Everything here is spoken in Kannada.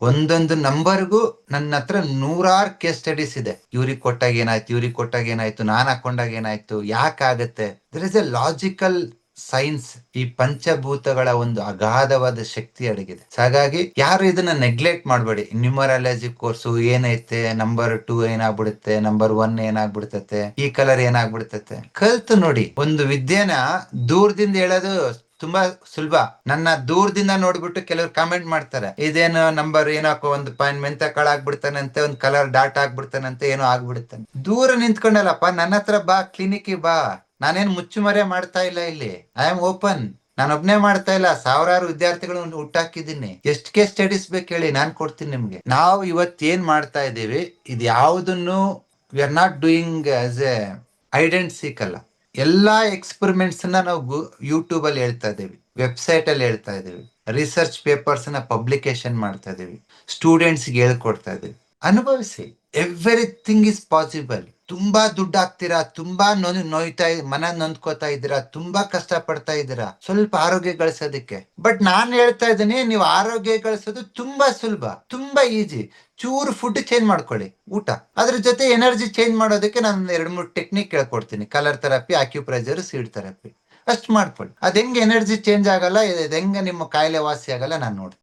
ಒಂದೊಂದು ನಂಬರ್ಗೂ ನನ್ನ ಹತ್ರ ನೂರಾರು ಕೇಸ್ ಸ್ಟಡೀಸ್ ಇದೆ. ಇವ್ರಿಗೆ ಕೊಟ್ಟಾಗ ಏನಾಯ್ತು, ಇವ್ರಿಗೆ ಕೊಟ್ಟಾಗ ಏನಾಯ್ತು, ನಾನ್ ಹಾಕೊಂಡಾಗ ಏನಾಯ್ತು ಯಾಕಾಗತ್ತೆ there is a logical science ಈ ಪಂಚಭೂತಗಳ ಒಂದು ಅಗಾಧವಾದ ಶಕ್ತಿ ಅಡಗಿದೆ. ಹಾಗಾಗಿ ಯಾರು ಇದನ್ನ ನೆಗ್ಲೆಕ್ಟ್ ಮಾಡಬೇಡಿ. ನ್ಯೂಮರಾಲಜಿ ಕೋರ್ಸು ಏನೈತೆ ನಂಬರ್ ಟೂ ಏನಾಗ್ಬಿಡುತ್ತೆ ನಂಬರ್ ಒನ್ ಏನಾಗ್ಬಿಡ್ತತೆ, ಈ ಕಲರ್ ಏನಾಗ್ಬಿಡ್ತತೆ? ಕಲ್ತು ನೋಡಿ. ಒಂದು ವಿದ್ಯೆನ ದೂರದಿಂದ ಹೇಳೋದು ತುಂಬಾ ಸುಲಭ. ನನ್ನ ದೂರದಿಂದ ನೋಡ್ಬಿಟ್ಟು ಕೆಲವರು ಕಾಮೆಂಟ್ ಮಾಡ್ತಾರೆ. ಇದೇನು ನಂಬರ್ ಏನೋ ಒಂದು ಪಾಯಿಂಟ್ ಮೆಂತ ಕಾಳು ಆಗ್ಬಿಡ್ತಾನಂತೆ ಒಂದ್ ಕಲರ್ ಡಾಟ್ ಆಗ್ಬಿಡ್ತಾನಂತೆ ಏನೋ ಆಗ್ಬಿಡ್ತಾನೆ. ದೂರ ನಿಂತ್ಕೊಂಡಲ್ಲಪ್ಪ, ನನ್ನ ಹತ್ರ ಬಾ ಕ್ಲಿನಿಕ್ ಬಾ. ನಾನೇನ್ ಮುಚ್ಚುಮರೆ ಮಾಡ್ತಾ ಇಲ್ಲ ಇಲ್ಲಿ. ಐ ಆಮ್ ಓಪನ್ ನಾನೊಬ್ನೇ ಮಾಡ್ತಾ ಇಲ್ಲ. ಸಾವಿರಾರು ವಿದ್ಯಾರ್ಥಿಗಳು ಹುಟ್ಟಾಕಿದ್ದೀನಿ ಎಷ್ಟ್ ಕೇಸ್ ಸ್ಟಡೀಸ್ ಬೇಕು ಹೇಳಿ ನಾನ್ ಕೊಡ್ತೀನಿ ನಿಮ್ಗೆ. ನಾವು ಇವತ್ ಏನ್ ಮಾಡ್ತಾ ಇದ್ದೀವಿ ಇದು ಯಾವುದನ್ನು we are not doing as a ಐಡೆಂಟ್ ಸೀಕಲ್ಲ ಎಲ್ಲಾ ಎಕ್ಸ್ಪೆರಿಮೆಂಟ್ಸ್ನ ನಾವು ಯೂಟ್ಯೂಬ್ ಅಲ್ಲಿ ಹೇಳ್ತಾ ಇದ್ದೀವಿ ವೆಬ್ಸೈಟ್ ಅಲ್ಲಿ ಹೇಳ್ತಾ ಇದ್ದೀವಿ ರಿಸರ್ಚ್ ಪೇಪರ್ಸ್ನ ಪಬ್ಲಿಕೇಶನ್ ಮಾಡ್ತಾ ಇದ್ದೀವಿ ಸ್ಟೂಡೆಂಟ್ಸ್ಗೆ ಹೇಳ್ಕೊಡ್ತಾ ಇದ್ದೀವಿ. ಅನುಭವಿಸಿ ಎವ್ರಿಥಿಂಗ್ ಇಸ್ ಪಾಸಿಬಲ್ ತುಂಬಾ ದುಡ್ಡು ಹಾಕ್ತೀರಾ ತುಂಬಾ ನೊಯ್ ನೋಯ್ತಾ ಮನ ನೊಂದ್ಕೋತಾ ಇದ್ದೀರಾ, ತುಂಬಾ ಕಷ್ಟ ಪಡ್ತಾ ಇದ್ದೀರಾ, ಸ್ವಲ್ಪ ಆರೋಗ್ಯ ಗಳಿಸೋದಕ್ಕೆ. ಬಟ್ ನಾನ್ ಹೇಳ್ತಾ ಇದ್ದೀನಿ, ನೀವು ಆರೋಗ್ಯ ಗಳಿಸೋದು ತುಂಬಾ ಸುಲಭ, ತುಂಬಾ ಈಜಿ ಚೂರು ಫುಡ್ ಚೇಂಜ್ ಮಾಡ್ಕೊಳ್ಳಿ, ಊಟ. ಅದ್ರ ಜೊತೆ ಎನರ್ಜಿ ಚೇಂಜ್ ಮಾಡೋದಕ್ಕೆ ನಾನು ಎರಡ್ ಮೂರು ಟೆಕ್ನಿಕ್ ಹೇಳ್ಕೊಡ್ತೀನಿ. Colour therapy acupressure seed therapy. ಅಷ್ಟು ಮಾಡ್ಕೊಳ್ಳಿ. ಅದ್ ಹೆಂಗ್ ಎನರ್ಜಿ ಚೇಂಜ್ ಆಗಲ್ಲ ಹೆಂಗ ನಿಮ್ಮ ಕಾಯಿಲೆ ವಾಸಿ ಆಗಲ್ಲ ನಾನು ನೋಡ್ತೀನಿ.